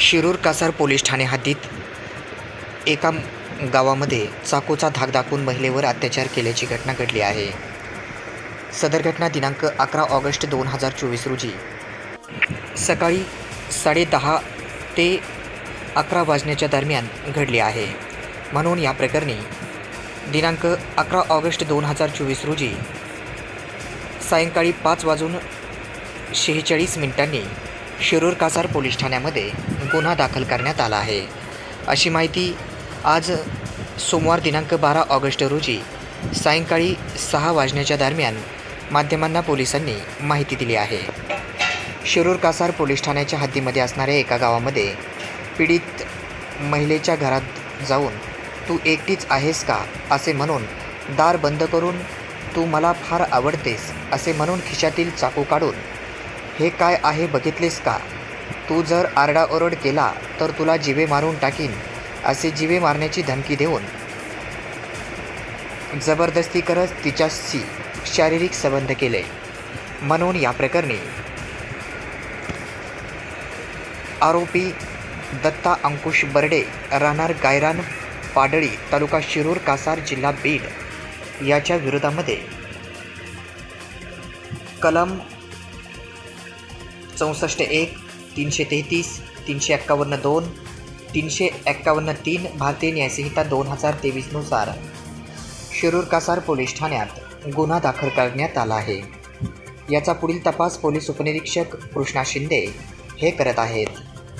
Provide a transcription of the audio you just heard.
Shirur Kasar police Thane हद्दीत एका गावामध्ये चाकूचा धाक दाखवून महिलेवर अत्याचार केल्याची घटना घडली आहे. सदर घटना दिनांक अकरा ऑगस्ट दोन हजार चोवीस रोजी सकाळी साडेदहा ते अकरा वाजण्याच्या दरम्यान घडली आहे. म्हणून या प्रकरणी दिनांक अकरा ऑगस्ट दोन हजार चोवीस रोजी सायंकाळी पाच वाजून शेहेचाळीस मिनिटांनी शिरूर कासार पोलीस ठाण्यामध्ये गुन्हा दाखल करण्यात आला आहे. अशी माहिती आज सोमवार दिनांक बारा ऑगस्ट रोजी सायंकाळी सहा वाजण्याच्या दरम्यान माध्यमांना पोलिसांनी माहिती दिली आहे. शिरूर कासार पोलीस ठाण्याच्या हद्दीमध्ये असणाऱ्या एका गावामध्ये पीडित महिलेच्या घरात जाऊन तू एकटीच आहेस का? असे म्हणून दार बंद करून तू मला फार आवडतेस असे म्हणून खिशातील चाकू काढून हे काय आहे बघितलेस का? तू जर आरडाओरड केला तर तुला जिवे मारून टाकीन असे जिवे मारण्याची धमकी देऊन. जबरदस्ती करत तिच्याशी शारीरिक संबंध केले. म्हणून या प्रकरणी आरोपी दत्ता अंकुश बर्डे राहणार गायरान पाडळी तालुका शिरूर कासार जिल्हा बीड याच्या विरोधामध्ये कलम चौसष्ट एक तीनशे तेहतीस तीनशे एक्कावन्न दोन तीनशे एक्कावन्न तीन भारतीय न्यायसंहिता दोन हजार तेवीसनुसार शिरूर कासार पोलीस ठाण्यात गुन्हा दाखल करण्यात आला आहे. याचा पुढील तपास पोलीस उपनिरीक्षक कृष्णा शिंदे हे करत आहेत.